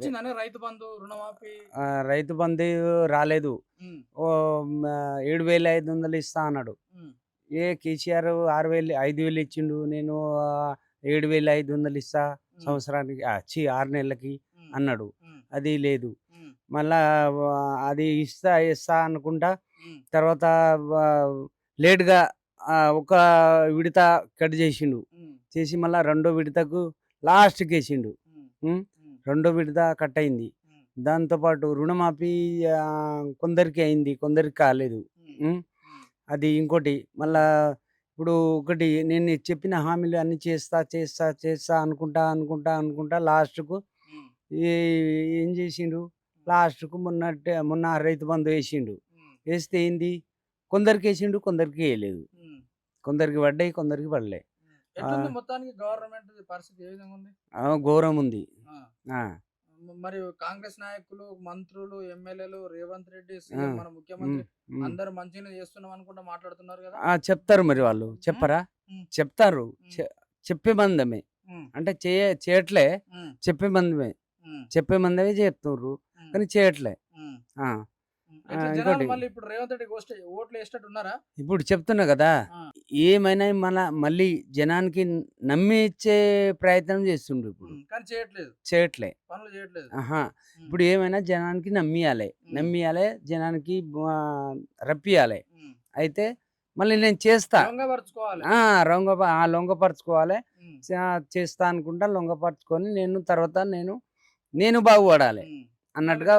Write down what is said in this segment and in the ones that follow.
వచ్చిందని రైతు బంధు రుణమాఫీ? రైతు బంధు రాలేదు. ఏడు వేల ఐదు వందలు ఇస్తా అన్నాడు. ఏ కేసీఆర్ ఆరు వేలు ఐదు వేలు ఇచ్చిండు. నేను ఏడు వేల ఐదు వందలు ఇస్తా సంవత్సరానికి ఛీ ఆరు నెలలకి అన్నాడు. అది లేదు. మళ్ళా అది ఇస్తా ఇస్తా అనుకుంటా తర్వాత లేట్గా ఒక విడత కట్ చేసిండు. చేసి మళ్ళా రెండో విడతకు లాస్ట్కి వేసిండు రెండో విడత కట్ అయింది. దాంతోపాటు రుణమాఫీ కొందరికి అయింది కొందరికి కాలేదు. అది ఇంకోటి మళ్ళా ఇప్పుడు ఒకటి నేను చెప్పిన హామీలు అన్ని చేస్తా చేస్తా చేస్తా అనుకుంటా అనుకుంటా అనుకుంటా లాస్ట్కు ఏం చేసిండు? లాస్ట్కు మొన్న మొన్న రైతు బంధు వేసిండు. వేస్తే ఏంది? కొందరికి వేసిండు కొందరికి వేయలేదు. కొందరికి పడ్డాయి కొందరికి పడలే. మొత్తానికి గవర్నమెంట్ పరిస్థితి ఏ విధంగా ఉంది? ఆ, ఘోరం ఉంది. ఆ, మరి కాంగ్రెస్ నాయకులు మంత్రులు ఎమ్మెల్యేలు రేవంత్ రెడ్డి సీఎం మన ముఖ్యమంత్రి ఉమ్. అందరు మంచిగా చేస్తున్నాం అనుకుంటా మాట్లాడుతున్నారు కదా? ఆ, చెప్తారు మరి వాళ్ళు. చెప్పరా? ఉమ్. చెప్తారు. చె- చెప్పే మందమే. ఉమ్, అంటే చేయ చేయట్లే ఉమ్, చెప్పే మందమే. ఉమ్, చెప్పే మందమే ఉమ్, కానీ చేయట్లే ఉమ్, ఆ, ఇంకోటి. మళ్ళీ ఇప్పుడు రేవంత్ రెడ్డికి వస్తే ఓట్లు వేసేటట్టు ఉన్నారా? ఇప్పుడు చెప్తున్నా కదా. ఏమైనా మన మళ్ళీ జనానికి నమ్మి ఇచ్చే ప్రయత్నం చేస్తుండ్రు ఇప్పుడు. కానీ చేయట్లేదు. చేయట్లే. పనులు చేయట్లేదు. ఇప్పుడు ఏమైనా జనానికి నమ్మియాలి. నమ్మియాలి జనానికి రప్పియాలి. అయితే మళ్ళీ నేను చేస్తా. ఆ, లొంగపరుచుకోవాలి. చేస్తా అనుకుంటా లొంగపరుచుకొని నేను తర్వాత నేను నేను బాగుపడాలి. అన్నట్టుగా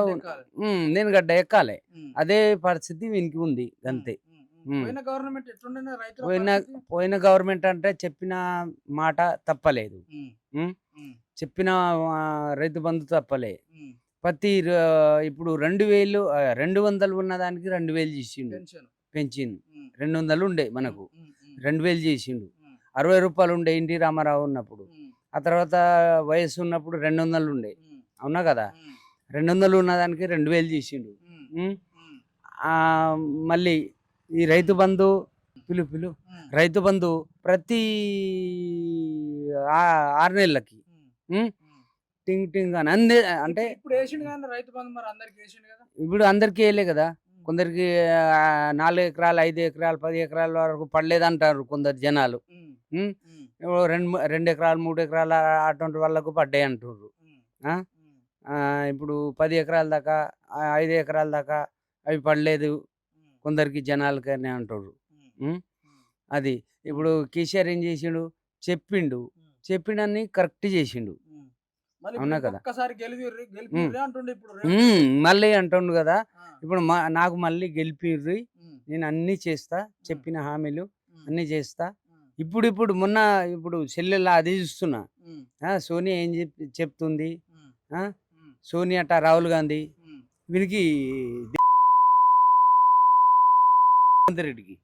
నేను గడ్డ ఎక్కాలి. అదే పరిస్థితి వీనికి ఉంది అంతే. పోయిన పోయిన గవర్నమెంట్ అంటే చెప్పిన మాట తప్పలేదు. చెప్పిన రైతు బంధు తప్పలే. ప్రతి ఇప్పుడు రెండు వేలు రెండు వందలు ఉన్న దానికి రెండు వేలు చేసిండు. పెన్షన్. పెంచిండు రెండు వందలు ఉండే మనకు. రెండు వేలు చేసిండు. అరవై రూపాయలు ఉండే ఎన్టీ రామారావు ఉన్నప్పుడు. ఆ తర్వాత వయసు ఉన్నప్పుడు రెండు వందలు ఉండే. అవునా కదా? రెండు వందలు ఉన్న దానికి రెండు వేలు చేసిండు మళ్ళీ ఈ రైతు బంధు పిలు పిలు. రైతు బంధు ప్రతి ఆరు నెలలకి. టింగ్ టింగ్ అని. అందే అంటే ఇప్పుడు- అందరికి వేయలే కదా. కొందరికి నాలుగు ఎకరాలు ఐదు ఎకరాలు పది ఎకరాల వరకు పడలేదంటారు కొందరు జనాలు. రెండు రెండు ఎకరాలు మూడు ఎకరాల అటువంటి వాళ్ళకు పడ్డాయి ఆ, ఇప్పుడు పది ఎకరాల దాకా ఐదు ఎకరాల దాకా అవి పడలేదు. కొందరికి జనాలకని ఉమ్, అది ఇప్పుడు కేసీఆర్ ఏం చేసిండు? చెప్పిండు. చెప్పిండని కరెక్ట్ చేసిండు. అవునా కదా? అంటుండే. మళ్ళీ అంటుండు కదా? ఇప్పుడు మా నాకు మళ్ళీ గెలిపిర్రి. నేను అన్నీ చేస్తా. చెప్పిన హామీలు అన్నీ చేస్తా. ఇప్పుడు ఇప్పుడు మొన్న ఇప్పుడు సెల్లెల్లా అది చూస్తున్నా. సోనియా ఏం చెప్ చెప్తుంది? సోనియా అట రాహుల్ గాంధీ వీనికి రేవంత్ రెడ్డికి.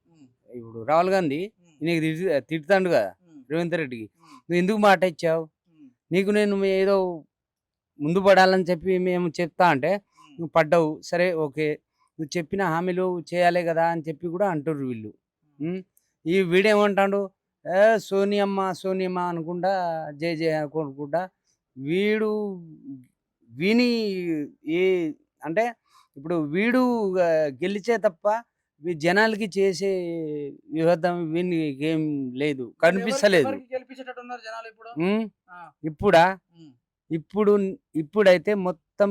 ఇప్పుడు రాహుల్ గాంధీ నీకు తిడుతాండు కదా రేవంత్ రెడ్డికి. నువ్వు ఎందుకు మాట ఇచ్చావు? నీకు నేను ఏదో ముందు పడాలని చెప్పి మేము చెప్తా అంటే నువ్వు పడ్డావు. సరే ఓకే. నువ్వు చెప్పిన హామీలు చేయాలి కదా అని చెప్పి కూడా అంటుర్రు వీళ్ళు. ఈ వీడేమంటాడు ఏ సోనియమ్మ సోనియమ్మ అనుకుంటా జై జయ అనుకుంటా వీడు వీని ఏ అంటే ఇప్పుడు వీడు గెలిచే తప్ప జనాలకి చేసే వివాదం వీని ఏం లేదు కనిపిస్తలేదు. ఇప్పుడు? ఇప్పుడా? ఇప్పుడైతే మొత్తం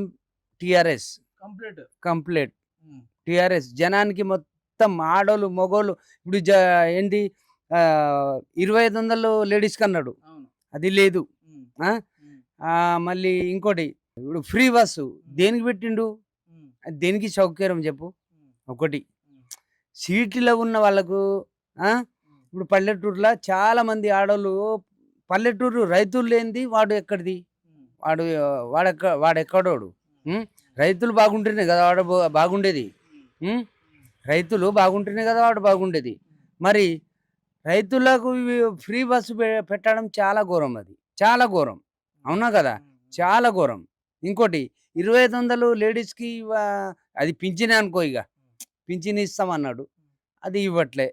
టిఆర్ఎస్. కంప్లీట్. కంప్లీట్. టిఆర్ఎస్ జనానికి మొత్తం ఆడోళ్ళు మగోళ్ళు ఇప్పుడు జ ఏంటి ఇరవై ఐదు వందలు లేడీస్కి అన్నాడు అవును. అది లేదు. మళ్ళీ ఇంకోటి ఇప్పుడు ఫ్రీ బస్సు దేనికి పెట్టిండు? దేనికి సౌకర్యం చెప్పు? ఒకటి. సీట్లో ఉన్న వాళ్ళకు ఇప్పుడు పల్లెటూరులో చాలా మంది ఆడోళ్ళు పల్లెటూరు రైతులు లేనిది వాడు ఎక్కడిది? వాడు వాడెక్క వాడెక్కడోడు? రైతులు బాగుంటేనే కదా వాడు బా- బాగుండేది? రైతులు బాగుంటేనే కదా వాడు బాగుండేది? మరి రైతులకు ఫ్రీ బస్సు పెట్టడం చాలా ఘోరం అది. చాలా ఘోరం. అవునా కదా? చాలా ఘోరం. ఇంకోటి ఇరవై ఐదు వందలు లేడీస్కి అది పింఛనే అనుకో ఇక పింఛన్ ఇస్తామన్నాడు అది ఇవ్వట్లే?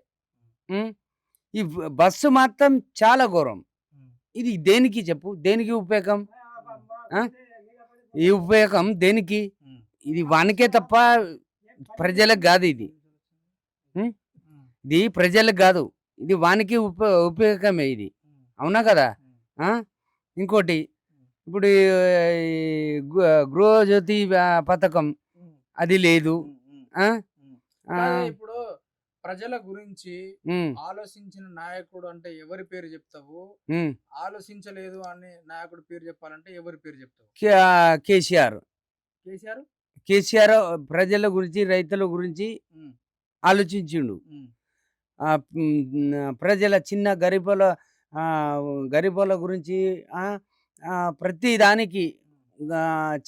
ఈ బస్సు మాత్రం చాలా ఘోరం. ఇది దేనికి చెప్పు దేనికి ఉపయోగం? ఈ ఉపయోగం దేనికి. ఇది వానికే తప్ప ప్రజలకు కాదు ఇది. ఇది ప్రజలకు కాదు ఇది వానికి ఉప ఉపయోగమే ఇది. అవునా కదా? ఇంకోటి ఇప్పుడు ఈ గృహజ్యోతి పథకం. అది లేదు. ఇప్పుడు ప్రజల గురించి ఆలోచించిన నాయకుడు అంటే ఎవరి పేరు చెప్తావు. ఆలోచించలేదు అని నాయకుడు పేరు చెప్పాలంటే ఎవరి పేరు చెప్తావు? కేసీఆర్. కేసీఆర్? కేసీఆర్ ప్రజల గురించి రైతుల గురించి. ఆలోచించిండు. ప్రజల చిన్న గరీబుల ఆ, గరీబుల గురించి ప్రతి దానికి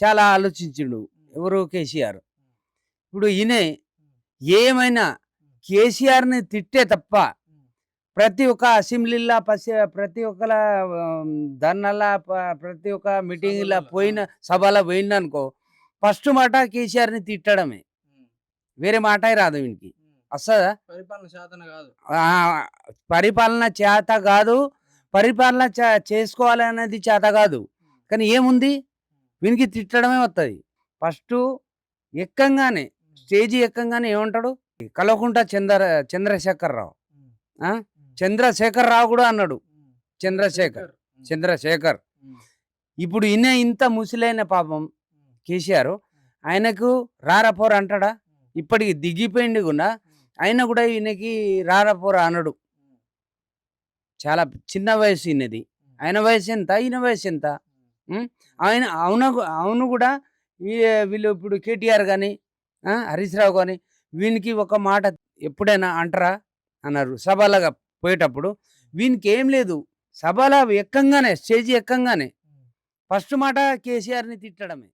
చాలా ఆలోచించిండు ఎవరు కేసీఆర్ ఇప్పుడు ఈయన ఏమైనా కేసీఆర్ని తిట్టే తప్ప. ప్రతి ఒక్క అసెంబ్లీలో పసి ప్రతి ఒక్కల ధర్నాల ప్రతి ఒక్క మీటింగ్లో పోయిన సభలో పోయిందనుకో ఫస్ట్ మాట కేసీఆర్ని తిట్టడమే. వేరే మాట రాదు వీనికి. వస్తుందా పరిపాలన శాతన కాదు పరిపాలన చేత కాదు పరిపాలన చేసుకోవాలనేది చేత కాదు. కానీ ఏముంది? వీనికి తిట్టడమే వస్తుంది ఫస్ట్ ఎక్కంగానే స్టేజీ ఎక్కంగానే ఏమంటాడు? కలవకుంట చంద్ర చంద్రశేఖర్ రావు చంద్రశేఖర్ రావు కూడా అన్నాడు. చంద్రశేఖర్ చంద్రశేఖర్. ఇప్పుడు ఈయన ఇంత ముసిలైన పాపం కేసీఆర్ ఆయనకు రారపోరు అంటాడా? ఇప్పటికి దిగిపోయింది కూడా ఆయన కూడా ఈయనకి రారపోరు అనడు చాలా చిన్న వయసు ఈయనది ఆయన వయసు ఎంత ఈయన వయసు ఎంత? ఆయన అవును అవును కూడా ఈ వీళ్ళు ఇప్పుడు కేటీఆర్ కానీ హరీష్ రావు కానీ వీనికి ఒక మాట ఎప్పుడైనా అంటారా? అన్నారు. సభలుగా పోయేటప్పుడు వీనికి ఏం లేదు. సభలో ఎక్కంగానే స్టేజ్ ఎక్కంగానే. ఫస్ట్ మాట కేసీఆర్ని తిట్టడమే.